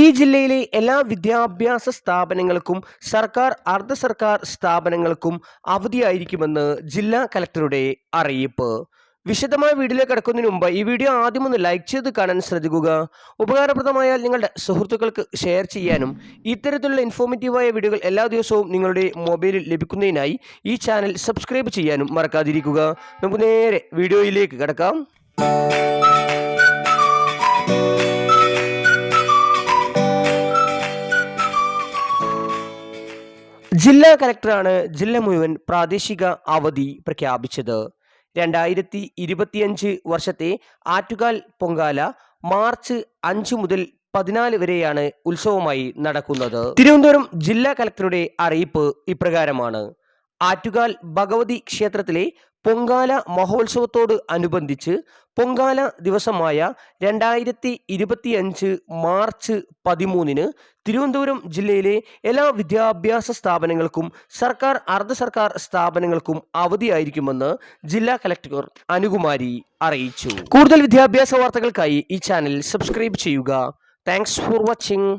ഈ ജില്ലയിലെ എല്ലാ വിദ്യാഭ്യാസ സ്ഥാപനങ്ങൾക്കും സർക്കാർ അർദ്ധ സർക്കാർ സ്ഥാപനങ്ങൾക്കും അവധിയായിരിക്കുമെന്ന് ജില്ലാ കലക്ടറുടെ അറിയിപ്പ്. വിശദമായ വീഡിയോ കിടക്കുന്നതിന് മുമ്പ് ഈ വീഡിയോ ആദ്യം ഒന്ന് ലൈക്ക് ചെയ്ത് കാണാൻ ശ്രദ്ധിക്കുക. ഉപകാരപ്രദമായാൽ നിങ്ങളുടെ സുഹൃത്തുക്കൾക്ക് ഷെയർ ചെയ്യാനും ഇത്തരത്തിലുള്ള ഇൻഫോർമേറ്റീവായ വീഡിയോകൾ എല്ലാ ദിവസവും നിങ്ങളുടെ മൊബൈലിൽ ലഭിക്കുന്നതിനായി ഈ ചാനൽ സബ്സ്ക്രൈബ് ചെയ്യാനും മറക്കാതിരിക്കുക. നമുക്ക് നേരെ വീഡിയോയിലേക്ക് കിടക്കാം. ജില്ലാ കലക്ടറാണ് ജില്ല മുഴുവൻ പ്രാദേശിക അവധി പ്രഖ്യാപിച്ചത്. രണ്ടായിരത്തി ഇരുപത്തിയഞ്ച് വർഷത്തെ ആറ്റുകാൽ പൊങ്കാല മാർച്ച് അഞ്ച് മുതൽ പതിനാല് വരെയാണ് ഉത്സവമായി നടക്കുന്നത്. തിരുവനന്തപുരം ജില്ലാ കലക്ടറുടെ അറിയിപ്പ് ഇപ്രകാരമാണ്. ആറ്റുകാൽ ഭഗവതി ക്ഷേത്രത്തിലെ പൊങ്കാല മഹോത്സവത്തോട് അനുബന്ധിച്ച് പൊങ്കാല ദിവസമായ രണ്ടായിരത്തി ഇരുപത്തിയഞ്ച് മാർച്ച് പതിമൂന്നിന് തിരുവനന്തപുരം ജില്ലയിലെ എല്ലാ വിദ്യാഭ്യാസ സ്ഥാപനങ്ങൾക്കും സർക്കാർ അർദ്ധ സർക്കാർ സ്ഥാപനങ്ങൾക്കും അവധിയായിരിക്കുമെന്ന് ജില്ലാ കലക്ടർ അനുകുമാരി അറിയിച്ചു. കൂടുതൽ വിദ്യാഭ്യാസ വാർത്തകൾക്കായി ഈ ചാനൽ സബ്സ്ക്രൈബ് ചെയ്യുക. Thanks for watching